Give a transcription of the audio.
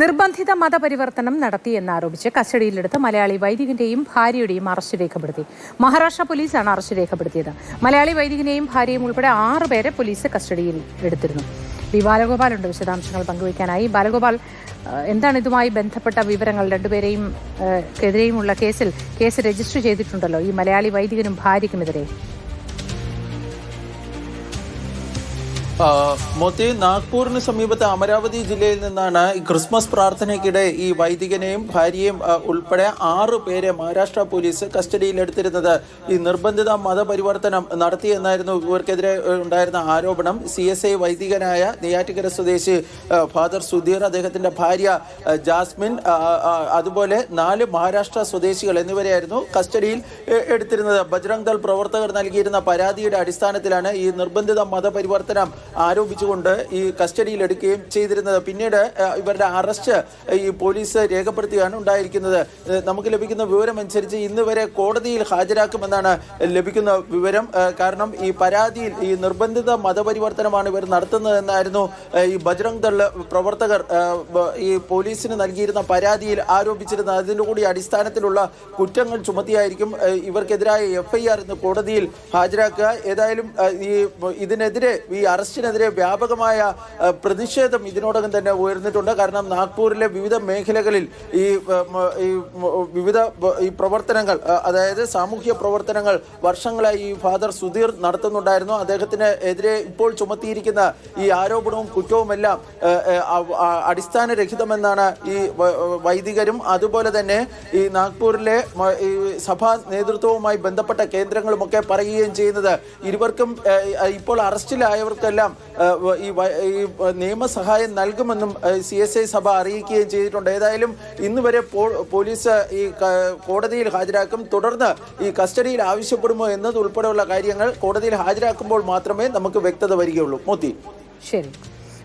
നിർബന്ധിത മതപരിവർത്തനം നടത്തിയെന്നാരോപിച്ച് കസ്റ്റഡിയിലെടുത്ത് മലയാളി വൈദികന്റെയും ഭാര്യയുടെയും അറസ്റ്റ് രേഖപ്പെടുത്തി. മഹാരാഷ്ട്ര പോലീസാണ് അറസ്റ്റ് രേഖപ്പെടുത്തിയത്. മലയാളി വൈദികനെയും ഭാര്യയും ഉൾപ്പെടെ ആറ് പേരെ പോലീസ് കസ്റ്റഡിയിൽ എടുത്തിരുന്നു. വി. ബാലഗോപാലുണ്ട് വിശദാംശങ്ങൾ പങ്കുവയ്ക്കാനായി. ബാലഗോപാൽ എന്താണ് ഇതുമായി ബന്ധപ്പെട്ട വിവരങ്ങൾ? രണ്ടുപേരെയും എതിരെയുമുള്ള കേസിൽ കേസ് രജിസ്റ്റർ ചെയ്തിട്ടുണ്ടല്ലോ ഈ മലയാളി വൈദികനും ഭാര്യയ്ക്കുമെതിരെ. മോത്തി നാഗ്പൂരിന് സമീപത്തെ അമരാവതി ജില്ലയിൽ നിന്നാണ് ക്രിസ്മസ് പ്രാർത്ഥനയ്ക്കിടെ ഈ വൈദികനെയും ഭാര്യയും ഉൾപ്പെടെ ആറ് പേരെ മഹാരാഷ്ട്ര പോലീസ് കസ്റ്റഡിയിലെടുത്തിരുന്നത് ഈ നിർബന്ധിത മതപരിവർത്തനം നടത്തിയെന്നായിരുന്നു ഇവർക്കെതിരെ ഉണ്ടായിരുന്ന ആരോപണം. സി എസ് ഐ വൈദികനായ നെയ്യാറ്റിക്കര സ്വദേശി ഫാദർ സുധീർ അദ്ദേഹത്തിന്റെ ഭാര്യ ജാസ്മിൻ അതുപോലെ നാല് മഹാരാഷ്ട്ര സ്വദേശികൾ എന്നിവരെയായിരുന്നു കസ്റ്റഡിയിൽ എടുത്തിരുന്നത്. ബജ്രംഗ് ദൾ പ്രവർത്തകർ നൽകിയിരുന്ന പരാതിയുടെ അടിസ്ഥാനത്തിലാണ് ഈ നിർബന്ധിത മതപരിവർത്തനം ആരോപിച്ചുകൊണ്ട് ഈ കസ്റ്റഡിയിൽ എടുക്കുകയും ചെയ്തിരുന്നത്. പിന്നീട് ഇവരുടെ അറസ്റ്റ് ഈ പോലീസ് രേഖപ്പെടുത്തിയാണ് ഉണ്ടായിരിക്കുന്നത്. നമുക്ക് ലഭിക്കുന്ന വിവരം അനുസരിച്ച് ഇന്ന് വരെ കോടതിയിൽ ഹാജരാക്കുമെന്നാണ് ലഭിക്കുന്ന വിവരം. കാരണം ഈ പരാതിയിൽ ഈ നിർബന്ധിത മതപരിവർത്തനമാണ് ഇവർ നടത്തുന്നതെന്നായിരുന്നു ഈ ബജ്രംഗ് ദൾ പ്രവർത്തകർ ഈ പോലീസിന് നൽകിയിരുന്ന പരാതിയിൽ ആരോപിച്ചിരുന്നത്. അതിന്റെ കൂടി അടിസ്ഥാനത്തിലുള്ള കുറ്റങ്ങൾ ചുമത്തിയായിരിക്കും ഇവർക്കെതിരായ എഫ് ഐ ആർ ഇന്ന് കോടതിയിൽ ഹാജരാക്കുക. ഏതായാലും ഈ ഇതിനെതിരെ ഈ അറസ്റ്റിനെതിരെ വ്യാപകമായ പ്രതിഷേധം ഇതിനോടകം തന്നെ ഉയർന്നിട്ടുണ്ട്. കാരണം നാഗ്പൂരിലെ വിവിധ മേഖലകളിൽ ഈ വിവിധ ഈ പ്രവർത്തനങ്ങൾ അതായത് സാമൂഹ്യ പ്രവർത്തനങ്ങൾ വർഷങ്ങളായി ഈ ഫാദർ സുധീർ നടത്തുന്നുണ്ടായിരുന്നു. അദ്ദേഹത്തിന് എതിരെ ഇപ്പോൾ ചുമത്തിയിരിക്കുന്ന ഈ ആരോപണവും കുറ്റവുമെല്ലാം അടിസ്ഥാനരഹിതമെന്നാണ് ഈ വൈദികരും അതുപോലെ തന്നെ ഈ നാഗ്പൂരിലെ ഈ സഭാ നേതൃത്വവുമായി ബന്ധപ്പെട്ട കേന്ദ്രങ്ങളുമൊക്കെ പറയുകയും ചെയ്യുന്നത്. ഇരുവർക്കും ഇപ്പോൾ അറസ്റ്റിലായവർക്കെല്ലാം വ- ഈ നിയമസഹായം നൽകുമെന്നും സി എസ് ഐ സഭ അറിയിക്കുകയും ചെയ്തിട്ടുണ്ട്. ഏതായാലും ഇന്ന് വരെ പോലീസ് ഈ കോടതിയിൽ ഹാജരാക്കും. തുടർന്ന് ഈ കസ്റ്റഡിയിൽ ആവശ്യപ്പെടുമോ എന്നതുൾപ്പെടെയുള്ള കാര്യങ്ങൾ കോടതിയിൽ ഹാജരാക്കുമ്പോൾ മാത്രമേ നമുക്ക് വ്യക്തത വരികയുള്ളൂ. മോത്തി. ശരി.